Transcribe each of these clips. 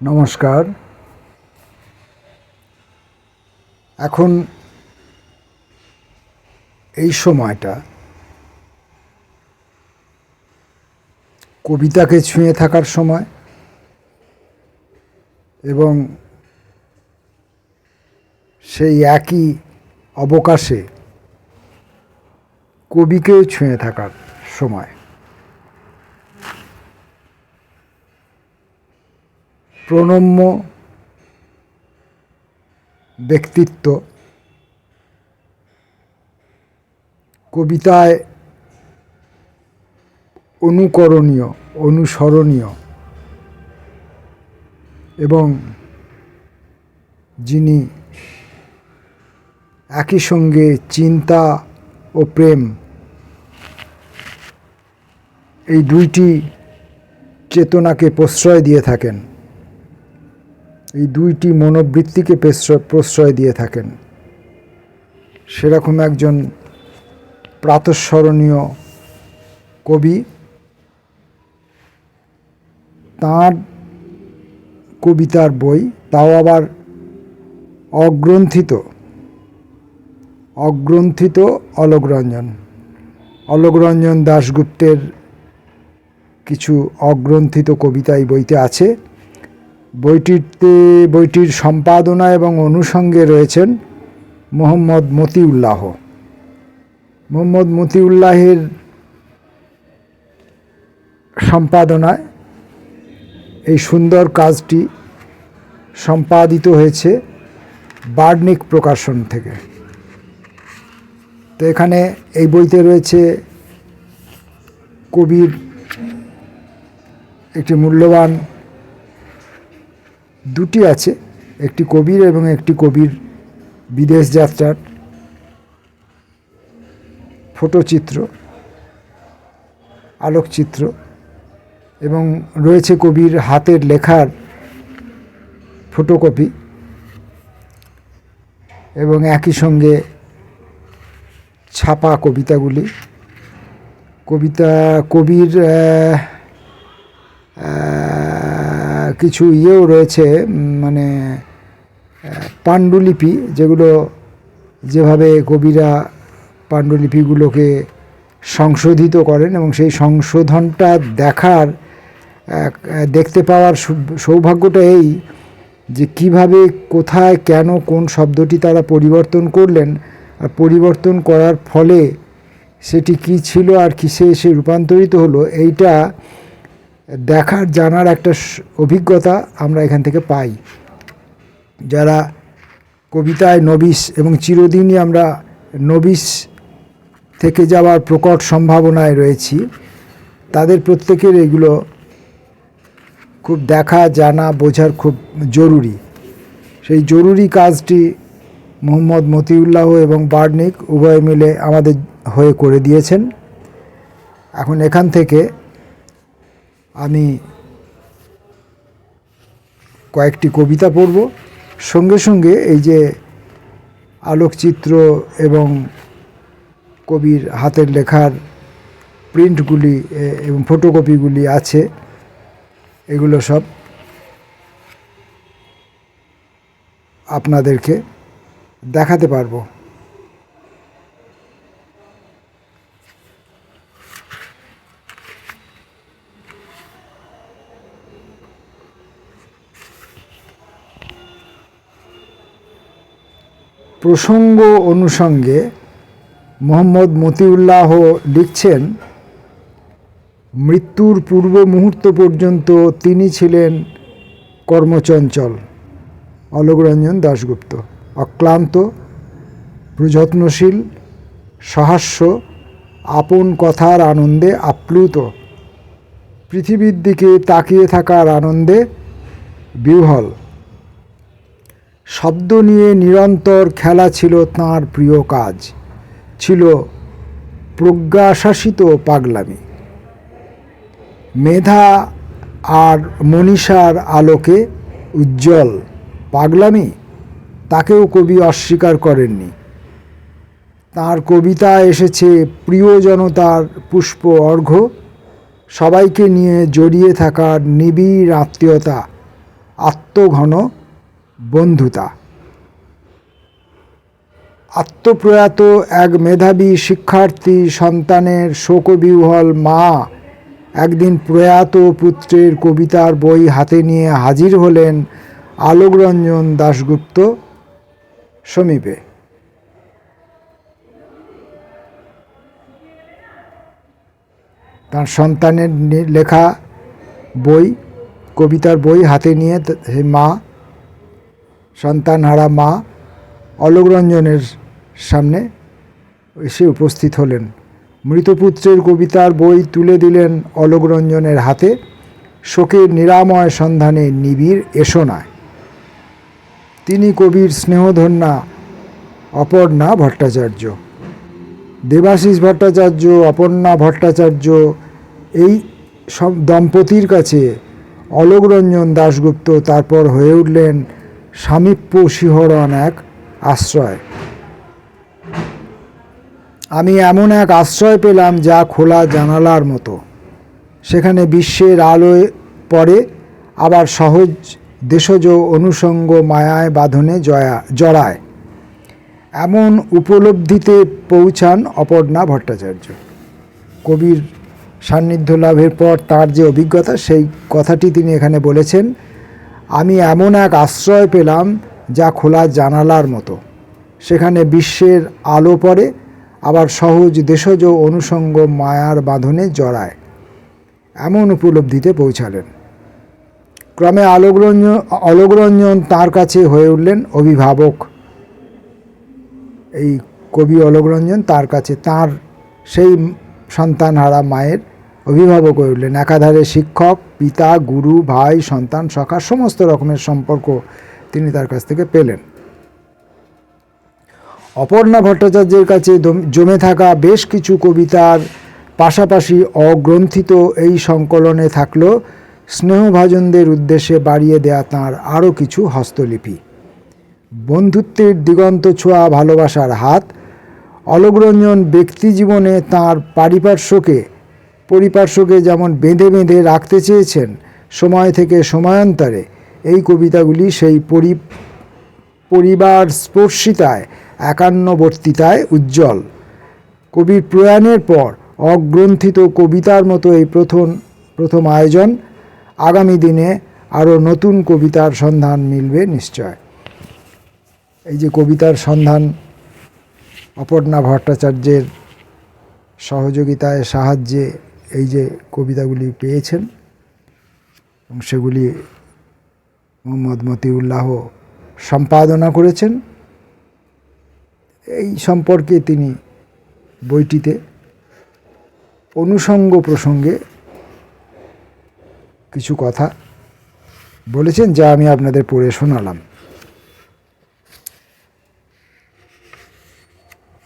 নমস্কার। এখন এই সময়টা কবিতাকে ছুঁয়ে থাকার সময় এবং সেই একই অবকাশে কবিকেও ছুঁয়ে থাকার সময়। প্রণম্য ব্যক্তিত্ব কবিতায় অনুকরণীয়, অনুসরণীয় এবং যিনি একই সঙ্গে চিন্তা ও প্রেম এই দুইটি চেতনাকে প্রশ্রয় দিয়ে থাকেন। এই দুইটি মনোবৃত্তিকে পেশ্র- প্রশ্রয় দিয়ে থাকেন। সেরকম একজন প্রাতঃস্মরণীয় কবি। তাঁর কবিতার বই, তাও আবার অগ্রন্থিত অগ্রন্থিত অলোকরঞ্জন। অলোকরঞ্জন দাশগুপ্তের কিছু অগ্রন্থিত কবিতা এই বইতে আছে। বইটিতে বইটির সম্পাদনা এবং অনুষঙ্গে রয়েছেন মোহাম্মদ মতিউল্লাহ। মোহাম্মদ মতিউল্লাহের সম্পাদনায় এই সুন্দর কাজটি সম্পাদিত হয়েছে বার্নিক প্রকাশন থেকে। তো এখানে এই বইতে রয়েছে কবির একটি মূল্যবান দুটি আছে, একটি কবির এবং একটি কবির বিদেশ যাত্রার ফটোচিত্র, আলোকচিত্র এবং রয়েছে কবির হাতের লেখার ফটোকপি এবং একই সঙ্গে ছাপা কবিতাগুলি। কবিতা, কবির কিছু ইয়েও রয়েছে মানে পাণ্ডুলিপি যেগুলো যেভাবে কবিরা পাণ্ডুলিপিগুলোকে সংশোধিত করেন এবং সেই সংশোধনটা দেখার দেখতে পাওয়ার সৌভাগ্যটা এই যে কীভাবে, কোথায়, কেন, কোন শব্দটি তারা পরিবর্তন করলেন আর পরিবর্তন করার ফলে সেটি কি ছিল আর কিসে এসে রূপান্তরিত হলো, এইটা দেখার, জানার একটা অভিজ্ঞতা আমরা এখান থেকে পাই। যারা কবিতায় নবিশ এবং চিরদিনই আমরা নবিশ থেকে যাওয়ার প্রকট সম্ভাবনায় রয়েছি, তাদের প্রত্যেকের এগুলো খুব দেখা, জানা, বোঝার খুব জরুরি। সেই জরুরি কাজটি মোহাম্মদ মতিউল্লাহ এবং বার্নিক উভয় মিলে আমাদের হয়ে করে দিয়েছেন। এখন এখান থেকে আমি কয়েকটি কবিতা পড়ব। সঙ্গে সঙ্গে এই যে আলোকচিত্র এবং কবির হাতের লেখার প্রিন্টগুলি এবং ফটোকপিগুলি আছে, এগুলো সব আপনাদেরকে দেখাতে পারব। প্রসঙ্গ অনুষঙ্গে মোহাম্মদ মতিউল্লাহ লিখছেন, মৃত্যুর পূর্ব মুহূর্ত পর্যন্ত তিনি ছিলেন কর্মচঞ্চল। অলোকরঞ্জন দাশগুপ্ত, অক্লান্ত, প্রযত্নশীল, সহাস্য, আপন কথার আনন্দে আপ্লুত। পৃথিবীর দিকে তাকিয়ে থাকার আনন্দে বিহ্বল। শব্দ নিয়ে নিরন্তর খেলা ছিল তাঁর প্রিয় কাজ। ছিল প্রজ্ঞাশাসিত পাগলামি। মেধা আর মনীষার আলোকে উজ্জ্বল পাগলামি তাকেও কবি অস্বীকার করেননি। তার কবিতা এসেছে, প্রিয় জনতার পুষ্প অর্ঘ্য, সবাইকে নিয়ে জড়িয়ে থাকার নিবিড় আত্মীয়তা, আত্মঘন বন্ধুতা। আত্মপ্রয়াত এক মেধাবী শিক্ষার্থী সন্তানের শোকবিহল মা একদিন প্রয়াত পুত্রের কবিতার বই হাতে নিয়ে হাজির হলেন আলোকরঞ্জন দাশগুপ্ত সমীপে। তার সন্তানের লেখা বই, কবিতার বই হাতে নিয়ে মা সন্তানহারা মা অলোকরঞ্জনের সামনে এসে উপস্থিত হলেন। মৃতপুত্রের কবিতার বই তুলে দিলেন অলোকরঞ্জনের হাতে। শোকের নিরাময় সন্ধানে নিবিড় এসোনায়। তিনি কবির স্নেহধন্যা অপর্ণা ভট্টাচার্য। দেবাশিস ভট্টাচার্য, অপর্ণা ভট্টাচার্য, এই দম্পতির কাছে অলোকরঞ্জন দাশগুপ্ত তারপর হয়ে উঠলেন সামীপ্য শিহরণ এক আশ্রয়। আমি এমন এক আশ্রয় পেলাম যা খোলা জানালার মতো। সেখানে বিশ্বের আলোয় পড়ে আবার সহজ দেশজ অনুষঙ্গ মায়ায় বাঁধনে জয়া, জড়ায়। এমন উপলব্ধিতে পৌঁছান অপর্ণা ভট্টাচার্য। কবির সান্নিধ্য লাভের পর তার যে অভিজ্ঞতা, সেই কথাটি তিনি এখানে বলেছেন আমি এমন এক আশ্রয় পেলাম যা খোলা জানালার মতো। সেখানে বিশ্বের আলো পড়ে, আবার সহজ দেশজ অনুষঙ্গ মায়ার বাঁধনে জড়ায়। এমন উপলব্ধিতে পৌঁছালেন। ক্রমে আলোকরঞ্জন অলোকরঞ্জন তার কাছে হয়ে উঠলেন। অভিভাবক, এই কবি অলোকরঞ্জন তার কাছে, তার সেই সন্তানহারা মায়ের অভিভাবক হয়ে উঠলেন একাধারে শিক্ষক, পিতা, গুরু, ভাই, সন্তান, সখা, সমস্ত রকমের সম্পর্ক তিনি তার কাছ থেকে পেলেন। অপর্ণা ভট্টাচার্যের কাছে জমে থাকা বেশ কিছু কবিতার পাশাপাশি অগ্রন্থিত এই সংকলনে থাকল স্নেহভাজনদের উদ্দেশ্যে বাড়িয়ে দেয়া তাঁর আরও কিছু হস্তলিপি। বন্ধুত্বের দিগন্ত ছোঁয়া ভালোবাসার হাত, অলগ্রঞ্জন ব্যক্তি জীবনে তাঁর পারিপার্শ্বকে পরিপার্শ্বকে যেমন বেঁধে বেঁধে রাখতে চেয়েছেন, সময় থেকে সময়ান্তরে এই কবিতাগুলি সেই পরি পরিবার স্পর্শিতায় একান্নবর্তিতায় উজ্জ্বল। কবির প্রয়াণের পর অগ্রন্থিত কবিতার মতো এই প্রথম প্রথম আয়োজন আগামী দিনে আরও নতুন কবিতার সন্ধান মিলবে নিশ্চয়। এই যে কবিতার সন্ধান অপর্ণা ভট্টাচার্যের সহযোগিতায়, সাহায্যে এই যে কবিতাগুলি পেয়েছেন এবং সেগুলি মোহাম্মদ মতিউল্লাহ সম্পাদনা করেছেন। এই সম্পর্কে তিনি বইটিতে অনুষঙ্গ প্রসঙ্গে কিছু কথা বলেছেন, যা আমি আপনাদের পড়ে শোনালাম।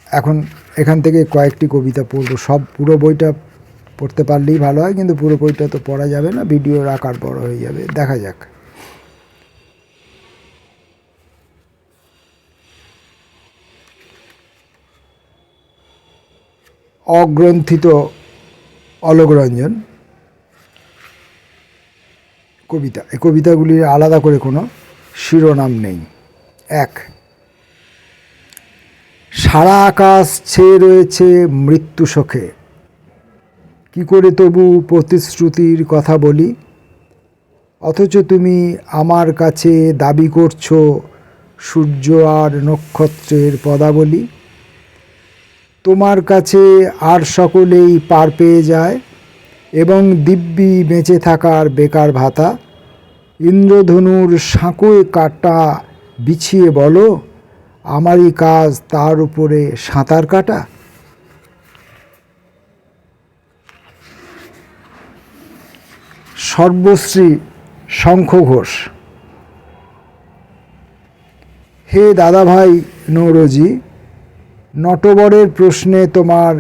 এখন এখান থেকে কয়েকটি কবিতা পড়ব। সব পুরো বইটা পড়তে পারলেই ভালো হয়, কিন্তু পুরো বইটা তো পড়া যাবে না ভিডিওর আকার বড় হয়ে যাবে। দেখা যাক। অগ্রন্থিত অলোকরঞ্জন। কবিতা। এই কবিতাগুলির আলাদা করে কোনো শিরোনাম নেই। এক। সারা আকাশ ছেয়ে রয়েছে মৃত্যু শোকে। কি করে তবু প্রতিশ্রুতির কথা বলি? অথচ তুমি আমার কাছে দাবি করছ সূর্য আর নক্ষত্রের পদাবলী। তোমার কাছে আর সকলেই পার পেয়ে যায় এবং দিব্যি বেঁচে থাকার বেকার ভাতা। ইন্দ্রধনুর সাঁকোয় কাটা বিছিয়ে বলো, আমারই কাজ তার উপরে সাঁতার কাটা? সর্বশ্রী শঙ্খ ঘোষ হে দাদাভাই নৌরজি, নটবরের প্রশ্নে তোমার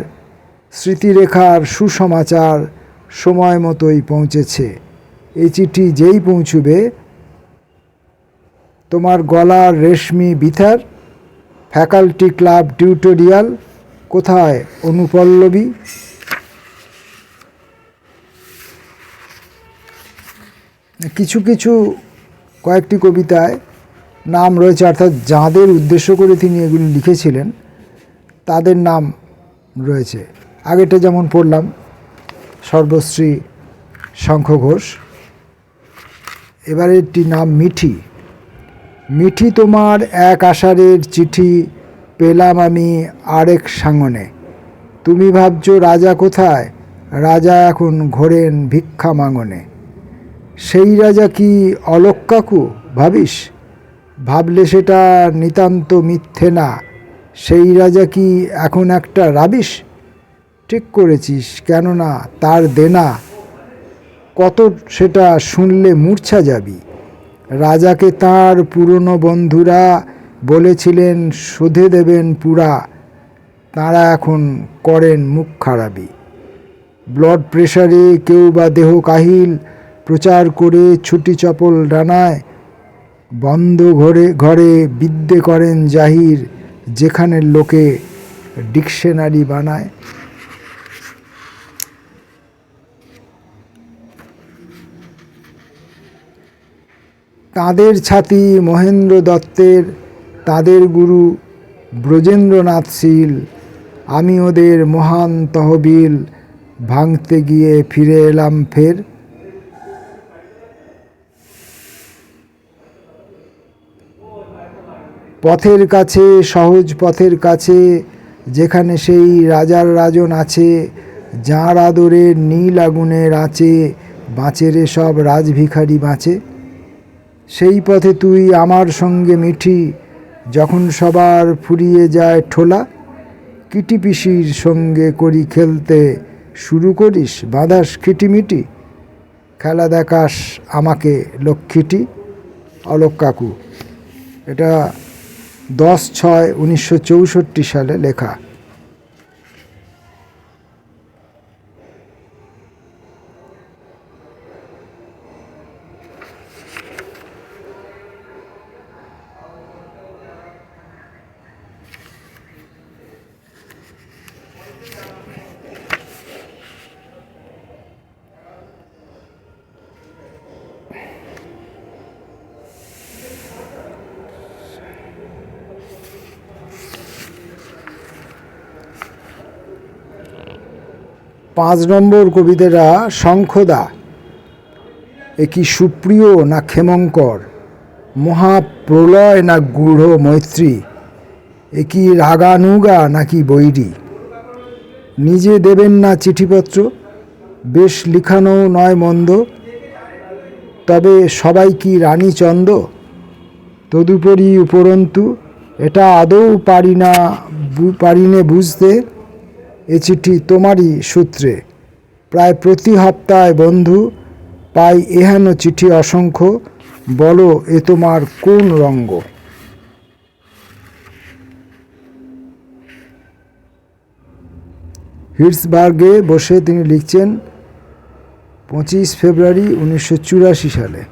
স্মৃতিরেখার সুসমাচার সময় মতোই পৌঁছেছে। এই চিঠি যেই পৌঁছবে, তোমার গলার রেশমি বিথার, ফ্যাকাল্টি ক্লাব টিউটোরিয়াল কোথায় অনুপল্লবী? কিছু কিছু, কয়েকটি কবিতায় নাম রয়েছে, অর্থাৎ যাঁদের উদ্দেশ্য করে তিনি এগুলি লিখেছিলেন, তাদের নাম রয়েছে। আগেটা যেমন পড়লাম, সর্বশ্রী শঙ্খ ঘোষ। এবারে একটি নাম মিঠি। মিঠি তোমার এক আষাঢ়ের চিঠি পেলাম আমি আরেক সাঙনে। তুমি ভাবছ রাজা কোথায়? রাজা এখন ঘোরেন ভিক্ষা মাঙনে। সেই রাজা কি অলোক কাকু ভাবিস? ভাবলে সেটা নিতান্ত মিথ্যে না। সেই রাজা কি এখন একটা রাবিস ঠিক করেছিস, কেননা তার দেনা। কত সেটা শুনলে মূর্ছা যাবি। রাজাকে তার পুরনো বন্ধুরা বলেছিলেন শোধে দেবেন পুরা। তারা এখন করেন মুখ খারাপি। ব্লাড প্রেশারে কেউ বা দেহ কাহিল প্রচার করে ছুটি চপল ডানায় বন্ধ ঘরে ঘরে বিদ্যে করেন জাহির যেখানে লোকে ডিকশনারি বানায়। তাঁদের ছাতি মহেন্দ্র দত্তের, তাদের গুরু ব্রজেন্দ্রনাথ শীল, আমি ওদের মহান তহবিল ভাঙতে গিয়ে ফিরে এলাম ফের। পথের কাছে, সহজ পথের কাছে, যেখানে সেই রাজার রাজন আছে, যাঁর আদরে নীল আগুনের আছে বাঁচেরে সব রাজভিখারি বাঁচে। সেই পথে তুই আমার সঙ্গে মিঠি, যখন সবার ফুরিয়ে যায় ঠোলা। কিটি পিসির সঙ্গে করি খেলতে, শুরু করিস বাঁধাস খিটিমিটি। খেলা দেখাস আমাকে লক্ষ্মীটি। অলোক কাকু, এটা দশ ছয় উনিশশো চৌষট্টি সালে লেখা। পাঁচ নম্বর কবিতারা শঙ্খদা, এ কি সুপ্রিয় না ক্ষেমঙ্কর, মহাপ্রলয় না গূঢ় মৈত্রী, এ কি রাগানুগা নাকি বৈরী? নিজে দেবেন না চিঠিপত্র, বেশ লিখানো নয় মন্দ, তবে সবাই কি রানী চন্দ? তদুপরি উপরন্তু, এটা আদৌ পারি না পারিনে বুঝতে এ চিঠি তোমারই সূত্রে। প্রায় প্রতি হপ্তায় বন্ধু, পাই এহেন চিঠি অসংখ্য। বলো, এ তোমার কোন রঙ্গ? হিটসবার্গে বসে তিনি লিখছেন, পঁচিশ ফেব্রুয়ারি উনিশশো চুরাশি সালে।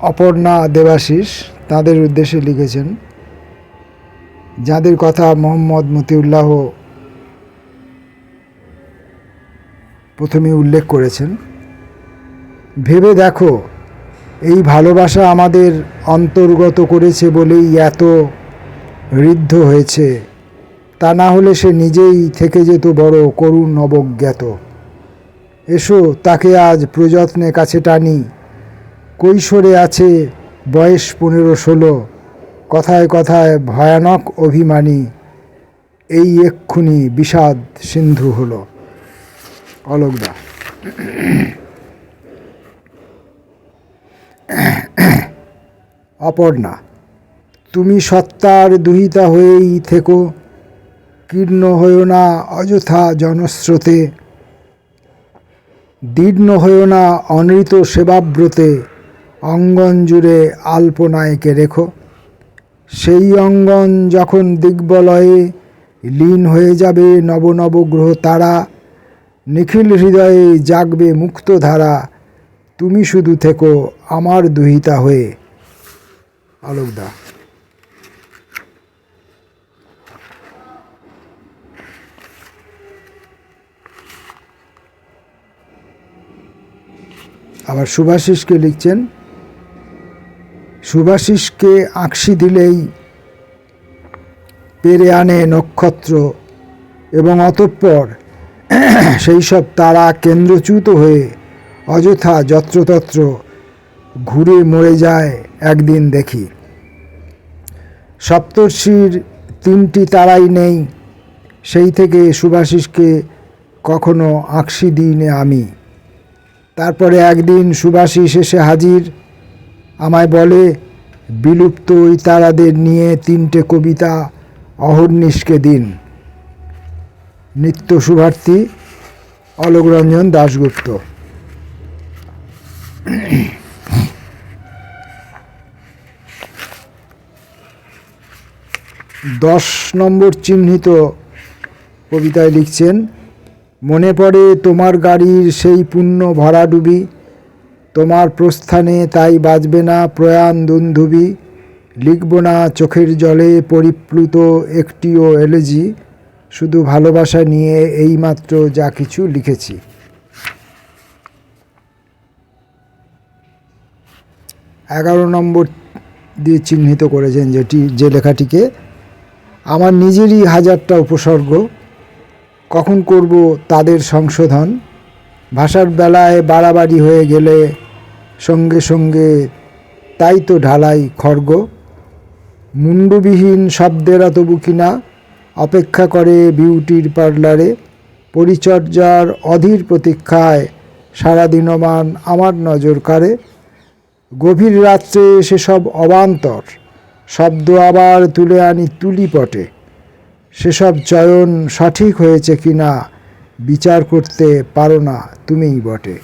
অপর্ণা দেবাশিস তাদের উদ্দেশ্যে লিখেছেন, যাদের কথা মোহাম্মদ মতিউল্লাহ প্রথমে উল্লেখ করেছেন, ভেবে দেখো, এই ভালোবাসা আমাদের অন্তর্গত করেছে বলেই এত ঋদ্ধ হয়েছে। তা না হলে সে নিজেই থেকে যেত বড় করুণ অবজ্ঞাত এসো, তাকে আজ প্রযত্নে কাছে টানি। কৈশোরে আছে বয়স পনেরো ষোলো। কথায় কথায় ভয়ানক অভিমানী। এই এক্ষুনি বিষাদ সিন্ধু হলো। অলোকদা অপর্ণা, তুমি সত্তার দুহিতা হয়েই থেকো। কীর্ণ হয়েও না অযথা জনস্রোতে। দীর্ণ হয়েও না অনৃত সেবাব্রতে। অঙ্গন জুড়ে আল্পনায়কে রেখো। সেই অঙ্গন যখন দিগ্বলয়ে লীন হয়ে যাবে নবনব গ্রহ তারা, নিখিল হৃদয়ে জাগবে মুক্তধারা তুমি শুধু থেকো আমার দুহিতা হয়ে। আলোকদা। আবার শুভাশিসকে লিখছেন সুভাষিসকে আঁকশি দিলেই পেরে আনে নক্ষত্র এবং অতঃপর সেই সব তারা কেন্দ্রচ্যুত হয়ে অযথা যত্রতত্র ঘুরে মরে যায় একদিন দেখি। সপ্তর্ষির তিনটি তারাই নেই, সেই থেকে সুভাষিসকে কখনো আঁকশি দিইনি আমি। তারপরে একদিন সুভাষিস এসে হাজির আমায় বলে বিলুপ্ত ওই তারাদের নিয়ে তিনটে কবিতা অহর্নিশকে দিন। নিত্য শুভার্থী অলোকরঞ্জন দাশগুপ্ত। দশ নম্বর চিহ্নিত কবিতায় লিখছেন, মনে পড়ে তোমার গাড়ির সেই পুণ্য ভরাডুবি তোমার প্রস্থানে তাই বাজবে না প্রয়াণ দুন্ধুবি। লিখব না চোখের জলে পরিপ্লুত একটিও এলেজি শুধু ভালোবাসা নিয়ে এইমাত্র যা কিছু লিখেছি। এগারো নম্বর দিয়ে চিহ্নিত করেছেন যেটি, যে লেখাটিকে, আমার নিজেরই হাজারটা উপসর্গ। কখন করব তাদের সংশোধন? ভাষার বেলায় বাড়াবাড়ি হয়ে গেলে সঙ্গে সঙ্গে তাই তো ঢালাই খর্গ মুন্ডুবিহীন শব্দেরা তবু কিনা, অপেক্ষা করে বিউটির পার্লারে। পরিচর্যার অধীর প্রতীক্ষায় সারাদিনমান আমার নজর কাড়ে। গভীর রাত্রে সেসব অবান্তর, শব্দ আবার তুলে আনি তুলি পটে। সেসব চয়ন সঠিক হয়েছে কিনা, বিচার করতে পারো না তুমিই বটে।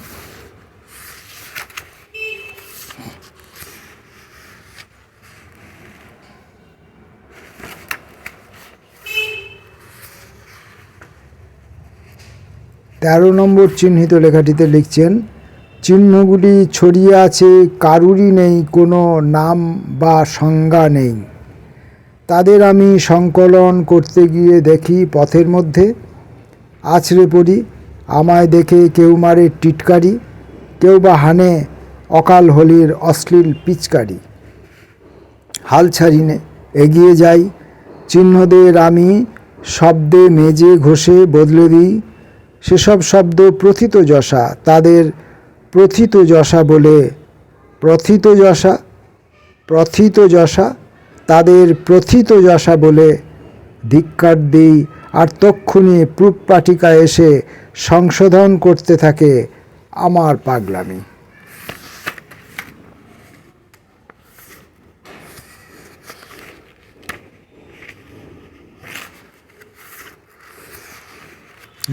তেরো নম্বর চিহ্নিত লেখাটিতে লিখছেন, চিহ্নগুলি ছড়িয়ে আছে, কারুরই নেই, কোনো নাম বা সংজ্ঞা নেই। তাদের আমি সংকলন করতে গিয়ে দেখি পথের মধ্যে। আছড়ে পড়ি, আমায় দেখে কেউ মারে টিটকারি, কেউ বা হানে অকাল হোলির অশ্লীল পিচকারি। হাল ছাড়িনে এগিয়ে যাই। চিহ্নদের আমি শব্দে মেজে ঘষে বদলে দিই। সেসব শব্দ প্রথিত যশা, তাদের প্রথিত যশা বলে প্রথিত যশা প্রথিত যশা, তাদের প্রথিত যশা বলে ধিক্কার দিই। আর তক্ষুনি প্রুফ পাটিকা এসে সংশোধন করতে থাকে আমার পাগলামি।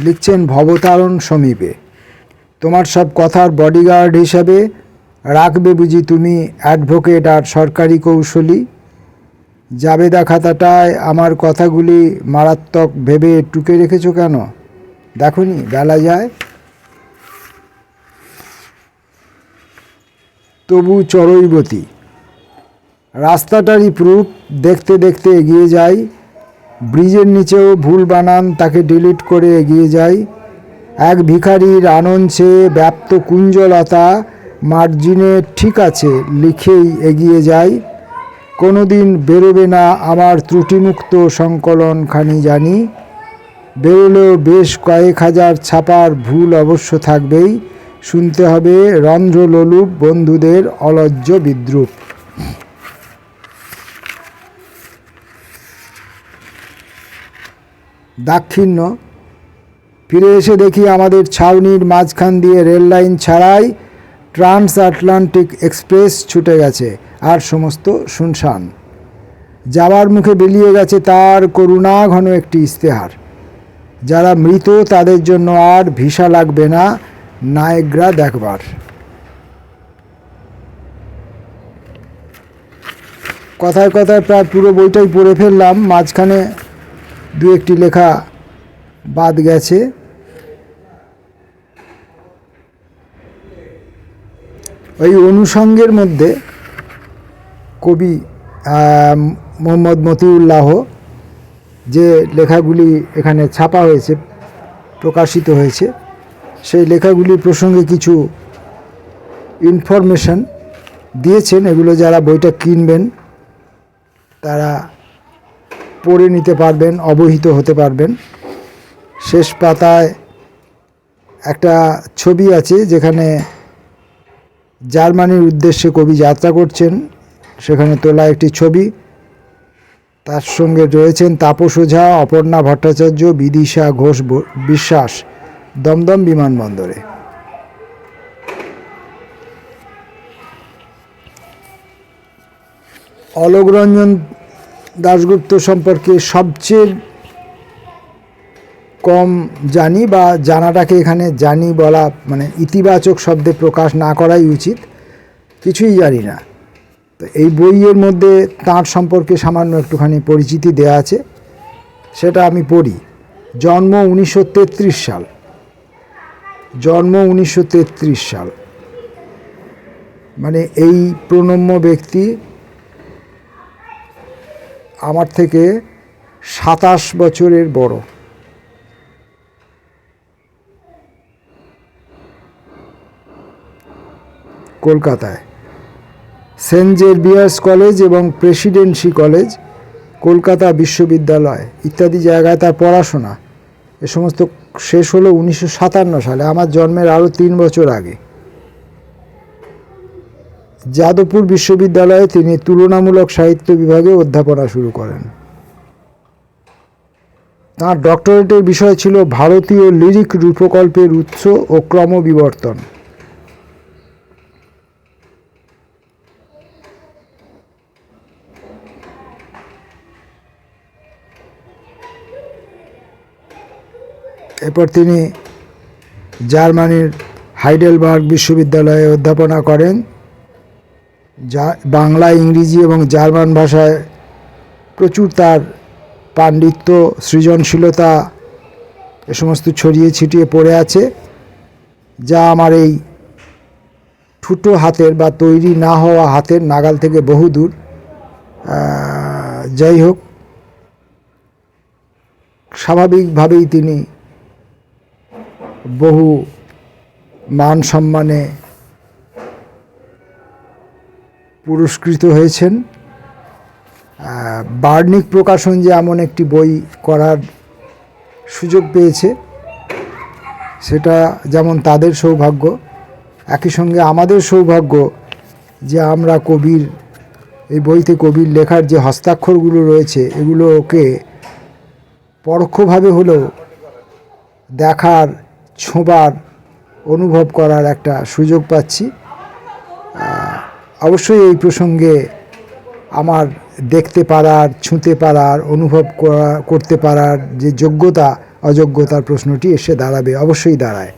লিখছেন ভবতারণ সমীপে। তোমার সব কথার বডিগার্ড হিসাবে রাখবে বুঝি তুমি অ্যাডভোকেট আর সরকারি কৌশলী? জাবেদা খাতাটায় আমার কথাগুলি মারাত্মক ভেবে টুকে রেখেছো কেন? দেখনি, বেলা যায়। তবু চড়ইবতী রাস্তাটারই প্রুফ দেখতে দেখতে এগিয়ে যাই। ব্রিজের নিচেও ভুল বানান, তাকে ডিলিট করে এগিয়ে যাই এক ভিখারির আনন্দে ব্যাপ্ত কুঞ্জলতা মার্জিনে ঠিক আছে, লিখেই এগিয়ে যাই কোনো দিন বেরোবে না আমার ত্রুটিমুক্ত সংকলনখানি জানি। বেরোলেও বেশ কয়েক হাজার ছাপার ভুল অবশ্য থাকবেই। শুনতে হবে রন্ধ্রলোলুপ বন্ধুদের অলজ্জ বিদ্রুপ। দাক্ষিণ্য। ফিরে এসে দেখি আমাদের ছাউনির মাঝখান দিয়ে রেল লাইন ছাড়াই ট্রান্স আটলান্টিক এক্সপ্রেস ছুটে গেছে আর সমস্ত শুনশান। যাওয়ার মুখে বেরিয়ে গেছে তার করুণা ঘন একটি ইস্তেহার যারা মৃত তাদের জন্য আর ভিসা লাগবে না, নায়গ্রা দেখবার। কথায় কথায় প্রায় পুরো বইটাই পড়ে ফেললাম, মাঝখানে দু একটি লেখা বাদ গেছে। ওই অনুষঙ্গের মধ্যে কবি মোহাম্মদ মতিউল্লাহ যে লেখাগুলি এখানে ছাপা হয়েছে, প্রকাশিত হয়েছে, সেই লেখাগুলি প্রসঙ্গে কিছু ইনফরমেশন দিয়েছেন। এগুলো যারা বইটা কিনবেন, তারা পড়ে নিতে পারবেন, অবহিত হতে পারবেন। শেষ পাতায় একটা ছবি আছে যেখানে জার্মানির উদ্দেশ্যে কবি যাত্রা করছেন। সেখানে তোলা একটি ছবি। তার সঙ্গে রয়েছেন তাপস ওঝা অপর্ণা ভট্টাচার্য, বিদিশা ঘোষ বিশ্বাস। দমদম বিমানবন্দরে। অলোকরঞ্জন দাশগুপ্ত সম্পর্কে সবচেয়ে কম জানি বা জানাটাকে এখানে জানি বলা মানে ইতিবাচক শব্দে প্রকাশ না করাই উচিত, কিছুই জানি না। তো এই বইয়ের মধ্যে তাঁর সম্পর্কে সামান্য একটুখানি পরিচিতি দেয়া আছে, সেটা আমি পড়ি। জন্ম উনিশশো তেত্রিশ সাল। জন্ম উনিশশো তেত্রিশ সাল। মানে এই প্রণম্য ব্যক্তি আমার থেকে সাতাশ বছরের বড়। কলকাতায়। সেন্ট জেভিয়ার্স কলেজ এবং প্রেসিডেন্সি কলেজ, কলকাতা বিশ্ববিদ্যালয় ইত্যাদি জায়গায় তার পড়াশোনা। এ সমস্ত শেষ হলো উনিশশো সাতান্ন সালে, আমার জন্মের আরও তিন বছর আগে। যাদবপুর বিশ্ববিদ্যালয়ে তিনি তুলনামূলক সাহিত্য বিভাগে অধ্যাপনা শুরু করেন। তাঁর ডক্টরেটের বিষয় ছিল ভারতীয় লিরিক রূপকল্পের উৎস ও ক্রমবিবর্তন। এরপর তিনি জার্মানির হাইডেলবার্গ বিশ্ববিদ্যালয়ে অধ্যাপনা করেন। যা, বাংলা, ইংরেজি এবং জার্মান ভাষায় প্রচুর তার পাণ্ডিত্য, সৃজনশীলতা এ সমস্ত ছড়িয়ে ছিটিয়ে পড়ে আছে, যা আমার এই ঠুটো হাতের বা তৈরি না হওয়া হাতের নাগাল থেকে বহু দূর। যাই হোক, স্বাভাবিকভাবেই তিনি বহু মান সম্মানে পুরস্কৃত হয়েছেন। বার্নিক প্রকাশন যে এমন একটি বই করার সুযোগ পেয়েছে, সেটা যেমন তাদের সৌভাগ্য, একই সঙ্গে আমাদের সৌভাগ্য যে আমরা কবির, এই বইতে কবির লেখার যে হস্তাক্ষরগুলো রয়েছে, এগুলোকে পরোক্ষভাবে হলেও দেখার, ছোঁবার, অনুভব করার একটা সুযোগ পাচ্ছি। অবশ্যই এই প্রসঙ্গে আমার দেখতে পারার, ছুঁতে পারার, অনুভব করা- করতে পারার যে যোগ্যতা, অযোগ্যতার প্রশ্নটি এসে দাঁড়াবে, অবশ্যই দাঁড়ায়।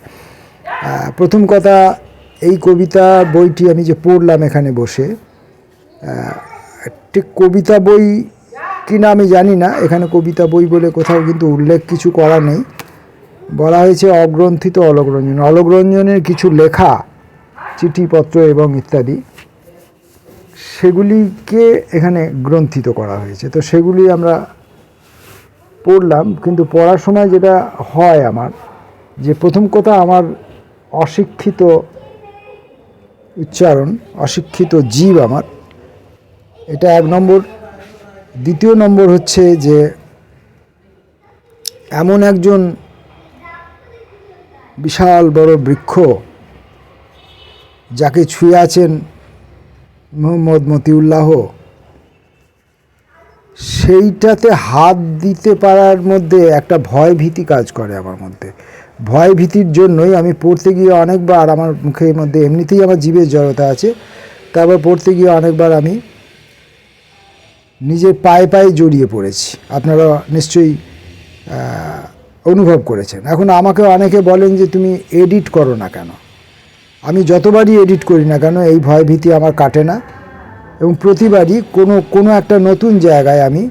প্রথম কথা, এই কবিতা বইটি আমি যে পড়লাম এখানে বসে ঠিক কবিতা বই কিনা আমি জানি না, এখানে কবিতা বই বলে কোথাও কিন্তু উল্লেখ কিছু করা নেই। বলা হয়েছে অগ্রন্থিত অলোকরঞ্জন অলোকরঞ্জনের কিছু লেখা, চিঠিপত্র এবং ইত্যাদি। সেগুলিকে এখানে গ্রন্থিত করা হয়েছে। তো সেগুলি আমরা পড়লাম, কিন্তু পড়ার সময় যেটা হয় আমার, যে প্রথম কথা আমার অশিক্ষিত উচ্চারণ, অশিক্ষিত জীব আমার, এটা এক নম্বর। দ্বিতীয় নম্বর হচ্ছে যে এমন একজন বিশাল বড় বৃক্ষ, যাকে ছুঁয়ে আছেন মোহাম্মদ মতিউল্লাহ। সেইটাতে হাত দিতে পারার মধ্যে একটা ভয় ভীতি কাজ করে আমার মধ্যে। ভয় ভীতির জন্যই আমি পড়তে গিয়ে অনেকবার আমার মুখের মধ্যে এমনিতেই আমার জীবের জড়তা আছে, তারপর পড়তে গিয়ে অনেকবার আমি নিজের পায়ে পায়ে জড়িয়ে পড়েছি। আপনারা নিশ্চয়ই অনুভব করেছেন। এখন আমাকে অনেকে বলেন যে তুমি এডিট করো না কেন? আমি যতবারই এডিট করি না কেন, এই ভয় ভীতি আমার কাটে না। এবং প্রতিবারই কোনো কোনো একটা নতুন জায়গায় আমি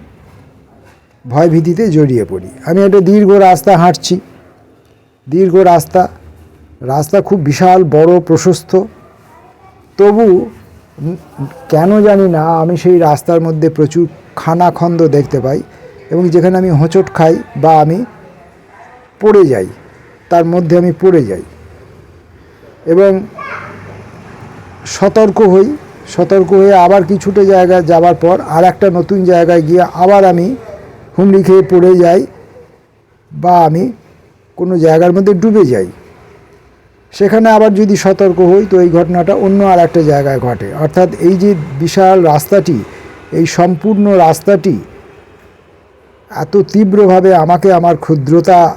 ভয় ভীতিতে জড়িয়ে পড়ি। আমি একটা দীর্ঘ রাস্তা হাঁটছি। দীর্ঘ রাস্তা। রাস্তা খুব বিশাল, বড়, প্রশস্ত। তবু কেন জানি না, আমি সেই রাস্তার মধ্যে প্রচুর খানাখন্দ দেখতে পাই এবং যেখানে আমি হোঁচট খাই বা আমি পড়ে যাই, তার মধ্যে আমি পড়ে যাই। এবং সতর্ক হই, সতর্ক হয়ে আবার কিছুটা জায়গায় যাওয়ার পর আর একটা নতুন জায়গায় গিয়ে আবার আমি হুমড়ি খেয়ে পড়ে যাই বা আমি কোনো জায়গার মধ্যে ডুবে যাই। সেখানে আবার যদি সতর্ক হই, তো এই ঘটনাটা অন্য আর একটা জায়গায় ঘটে। অর্থাৎ এই যে বিশাল রাস্তাটি, এই সম্পূর্ণ রাস্তাটি এত তীব্রভাবে আমাকে আমার ক্ষুদ্রতা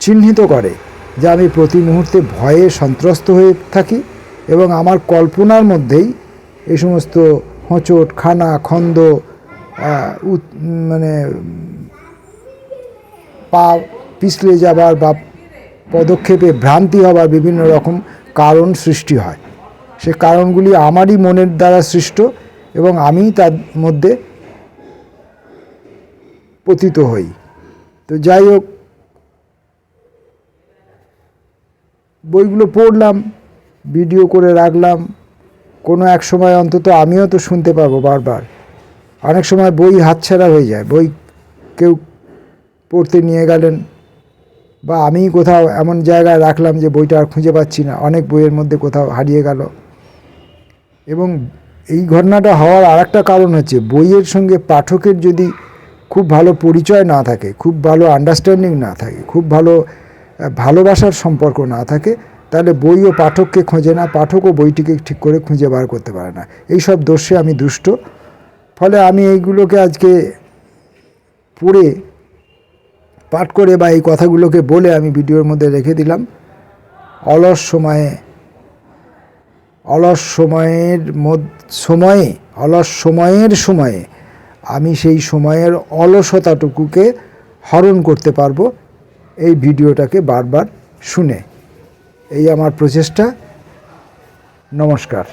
চিহ্নিত করে। যে আমি প্রতি মুহূর্তে ভয়ে সন্ত্রস্ত হয়ে থাকি এবং আমার কল্পনার মধ্যেই এই সমস্ত হোঁচট, খানা, খন্দ মানে পা পিছলে যাবার বা পদক্ষেপে ভ্রান্তি হবার বিভিন্ন রকম কারণ সৃষ্টি হয়। সে কারণগুলি আমারই মনের দ্বারা সৃষ্ট এবং আমি তার মধ্যে পতিত হই। তো যাই হোক বইগুলো পড়লাম, ভিডিও করে রাখলাম। কোনো এক সময় অন্তত আমিও তো শুনতে পারব বারবার। অনেক সময় বই হাতছাড়া হয়ে যায়। বই কেউ পড়তে নিয়ে গেলেন বা আমি কোথাও এমন জায়গায় রাখলাম যে বইটা আর খুঁজে পাচ্ছি না। অনেক বইয়ের মধ্যে কোথাও হারিয়ে গেল। এবং এই ঘটনাটা হওয়ার আর একটা কারণ হচ্ছে, বইয়ের সঙ্গে পাঠকের যদি খুব ভালো পরিচয় না থাকে, খুব ভালো আন্ডারস্ট্যান্ডিং না থাকে, খুব ভালো ভালোবাসার সম্পর্ক না থাকে, তাহলে বই ও পাঠককে খোঁজে না পাঠকও বইটিকে ঠিক করে খুঁজে বার করতে পারে না। এই সব দোষে আমি দুষ্ট। ফলে আমি এইগুলোকে আজকে পড়ে, পাঠ করে বা এই কথাগুলোকে বলে আমি ভিডিওর মধ্যে রেখে দিলাম। অলস সময়ে, অলস সময়ের সময়ে, অলস সময়ের সময়ে আমি সেই সময়ের অলসতাটুকুকে হরণ করতে পারব। এই ভিডিওটাকে বারবার শুনে। এই আমার প্রচেষ্টা। নমস্কার।